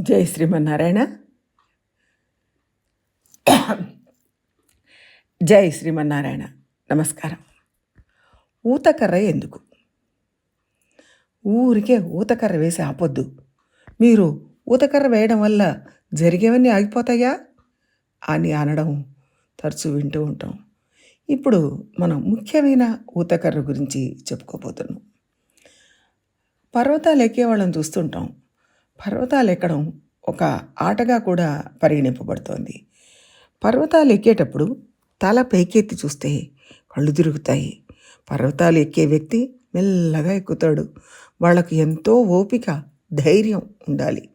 జై శ్రీమన్నారాయణ. జై శ్రీమన్నారాయణ. నమస్కారం. ఊతకర్ర ఎందుకు? ఊరికే ఊతకర్ర వేసి ఆపొద్దు. మీరు ఊతకర్ర వేయడం వల్ల జరిగేవన్నీ ఆగిపోతాయా? అని అనడం తరచూ వింటూ ఉంటాం. ఇప్పుడు మనం ముఖ్యమైన ఊతకర్ర గురించి చెప్పుకోబోతున్నాం. పర్వతాలు ఎక్కే వాళ్ళని చూస్తుంటాం. పర్వతాలు ఎక్కడం ఒక ఆటగా కూడా పరిగణింపబడుతోంది. పర్వతాలు ఎక్కేటప్పుడు తల పైకెత్తి చూస్తే కళ్ళు తిరుగుతాయి. పర్వతాలు ఎక్కే వ్యక్తి మెల్లగా ఎక్కుతాడు. వాళ్ళకు ఎంతో ఓపిక ధైర్యం ఉండాలి.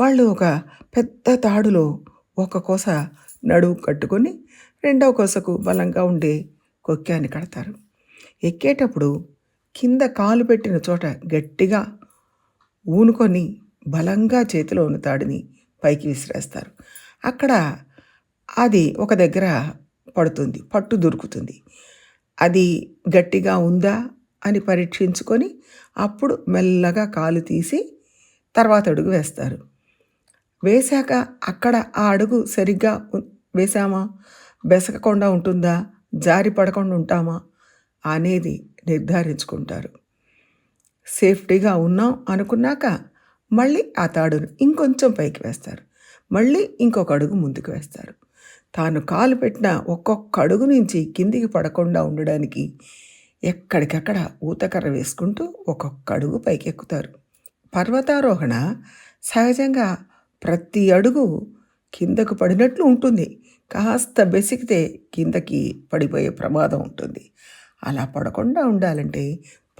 వాళ్ళు ఒక పెద్ద తాడులో ఒక కోస నడువు కట్టుకొని రెండవ కోసకు బలంగా ఉండే కొక్కాన్ని కడతారు. ఎక్కేటప్పుడు కింద కాలు పెట్టిన చోట గట్టిగా ఊనుకొని బలంగా చేతిలో ఉన్న తాడిని పైకి విసిరేస్తారు. అక్కడ అది ఒక దగ్గర పడుతుంది పట్టు దొరుకుతుంది. అది గట్టిగా ఉందా అని పరీక్షించుకొని అప్పుడు మెల్లగా కాలు తీసి తర్వాత అడుగు వేస్తారు. వేశాక అక్కడ ఆ అడుగు సరిగ్గా వేశామా? బెసకకుండా ఉంటుందా? జారి పడకుండా ఉంటామా? అనేది నిర్ధారించుకుంటారు. సేఫ్టీగా ఉన్నాం అనుకున్నాక మళ్ళీ ఆ తాడును ఇంకొంచెం పైకి వేస్తారు. మళ్ళీ ఇంకొక అడుగు ముందుకు వేస్తారు. తాను కాలు పెట్టిన ఒక్కొక్క అడుగు నుంచి కిందికి పడకుండా ఉండడానికి ఎక్కడికక్కడ ఊతకర్ర వేసుకుంటూ ఒక్కొక్క అడుగు పైకి ఎక్కుతారు పర్వతారోహణ సహజంగా ప్రతి అడుగు కిందకు పడినట్లు ఉంటుంది. కాస్త బెసికితే కిందకి పడిపోయే ప్రమాదం ఉంటుంది. అలా పడకుండా ఉండాలంటే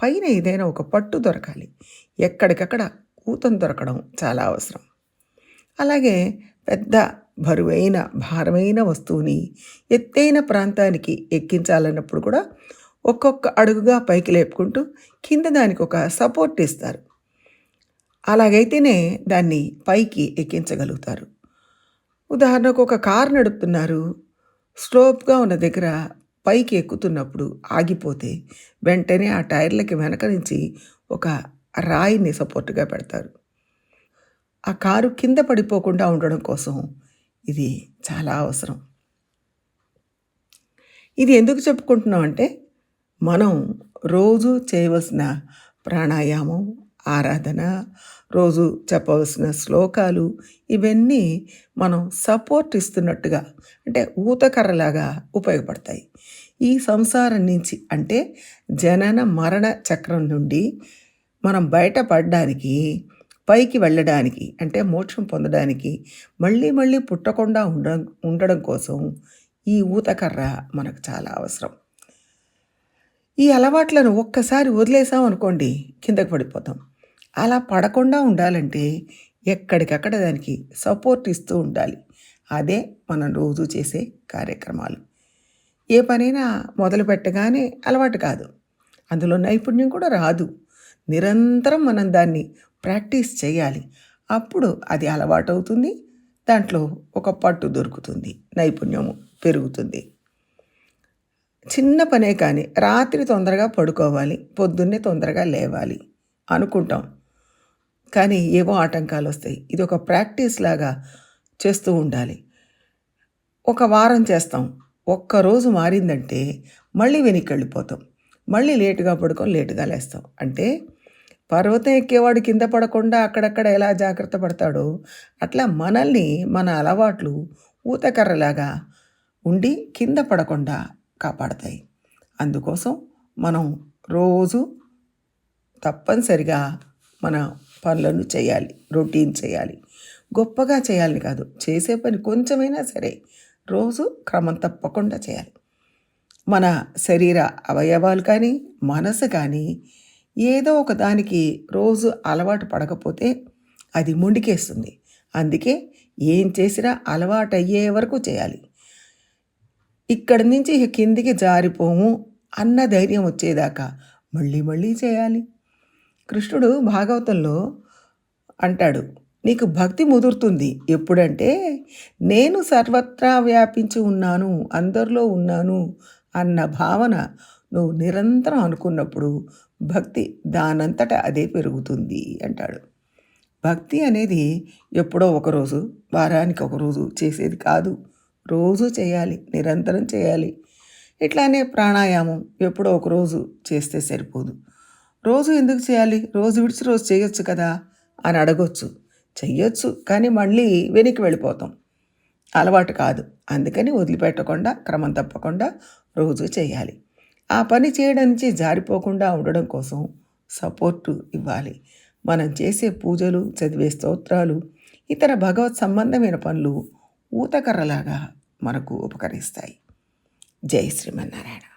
పైన ఏదైనా ఒక పట్టు దొరకాలి. ఎక్కడికక్కడ ఊతం దొరకడం చాలా అవసరం. అలాగే పెద్ద బరువైన భారమైన వస్తువుని ఎత్తైన ప్రాంతానికి ఎక్కించాలన్నప్పుడు కూడా ఒక్కొక్క అడుగుగా పైకి లేపుకుంటూ కింద దానికి ఒక సపోర్ట్ ఇస్తారు. అలాగైతేనే దాన్ని పైకి ఎక్కించగలుగుతారు. ఉదాహరణకు ఒక కారు నడుపుతున్నారు. స్లోప్గా ఉన్న దగ్గర పైకి ఎక్కుతున్నప్పుడు ఆగిపోతే వెంటనే ఆ టైర్లకి వెనక నుంచి ఒక రాయిని సపోర్ట్గా పెడతారు. ఆ కారు కింద పడిపోకుండా ఉండడం కోసం ఇది చాలా అవసరం. ఇది ఎందుకు చెప్పుకుంటున్నాం అంటే మనం రోజు చేయవలసిన ప్రాణాయామం ఆరాధన రోజు చెప్పవలసిన శ్లోకాలు ఇవన్నీ మనం సపోర్ట్ ఇస్తున్నట్టుగా అంటే ఊతకర్రలాగా ఉపయోగపడతాయి. ఈ సంసారం నుంచి అంటే జనన మరణ చక్రం నుండి మనం బయటపడడానికి పైకి వెళ్ళడానికి అంటే మోక్షం పొందడానికి మళ్ళీ మళ్ళీ పుట్టకుండా ఉండడం ఉండడం కోసం ఈ ఊతకర్ర మనకు చాలా అవసరం. ఈ అలవాట్లను ఒక్కసారి వదిలేసాం అనుకోండి కిందకు పడిపోతాం. అలా పడకుండా ఉండాలంటే ఎక్కడికక్కడ దానికి సపోర్ట్ ఇస్తూ ఉండాలి. అదే మనం రోజు చేసే కార్యక్రమాలు. ఏ పనైనా మొదలు పెట్టగానే అలవాటు కాదు. అందులో నైపుణ్యం కూడా రాదు. నిరంతరం మనం దాన్ని ప్రాక్టీస్ చేయాలి. అప్పుడు అది అలవాటు అవుతుంది దాంట్లో ఒక పట్టు దొరుకుతుంది. నైపుణ్యము పెరుగుతుంది. చిన్న పనే కానీ రాత్రి తొందరగా పడుకోవాలి. పొద్దున్నే తొందరగా లేవాలి అనుకుంటాం. కానీ ఏవో ఆటంకాలు వస్తాయి ఇది ఒక ప్రాక్టీస్ లాగా చేస్తూ ఉండాలి. ఒక వారం చేస్తాం. ఒక్కరోజు మారిందంటే మళ్ళీ వెనక్కి వెళ్ళిపోతాం. మళ్ళీ లేటుగా పడుకొని లేటుగా లేస్తాం. అంటే పర్వతం ఎక్కేవాడు కింద పడకుండా అక్కడక్కడ ఎలా జాగ్రత్త పడతాడో అట్లా మనల్ని మన అలవాట్లు ఊతకర్రలాగా ఉండి కింద పడకుండా కాపాడతాయి. అందుకోసం మనం రోజు తప్పనిసరిగా మన పనులను చేయాలి రొటీన్ చేయాలి. గొప్పగా చేయాలని కాదు చేసే పని కొంచెమైనా సరే రోజు క్రమం తప్పకుండా చేయాలి. మన శరీర అవయవాలు కానీ మనసు కానీ ఏదో ఒక దానికి రోజు అలవాటు పడకపోతే అది మొండికేస్తుంది. అందుకే ఏం చేసినా అలవాటు అయ్యే వరకు చేయాలి. ఇక్కడి నుంచి ఇక కిందికి జారిపోము అన్న ధైర్యం వచ్చేదాకా మళ్ళీ మళ్ళీ చేయాలి. కృష్ణుడు భాగవతంలో అంటాడు నీకు భక్తి ముదురుతుంది. ఎప్పుడంటే నేను సర్వత్రా వ్యాపించి ఉన్నాను అందరిలో ఉన్నాను అన్న భావన నువ్వు నిరంతరం అనుకున్నప్పుడు భక్తి దానంతట అదే పెరుగుతుంది అంటాడు. భక్తి అనేది ఎప్పుడో ఒకరోజు వారానికి ఒకరోజు చేసేది కాదు. రోజు చేయాలి నిరంతరం చేయాలి. ఇట్లానే ప్రాణాయామం ఎప్పుడో ఒకరోజు చేస్తే సరిపోదు. రోజు ఎందుకు చేయాలి? రోజు విడిచి రోజు చేయొచ్చు కదా అని అడగొచ్చు. చెయ్యొచ్చు కానీ మళ్ళీ వెనక్కి వెళ్ళిపోతాం. అలవాటు కాదు. అందుకని వదిలిపెట్టకుండా క్రమం తప్పకుండా రోజు చేయాలి. ఆ పని చేయడం నుంచి జారిపోకుండా ఉండడం కోసం సపోర్టు ఇవ్వాలి. మనం చేసే పూజలు చదివే స్తోత్రాలు ఇతర భగవత్ సంబంధమైన పనులు ఊతకర్రలాగా మనకు ఉపకరిస్తాయి. జై శ్రీమన్నారాయణ.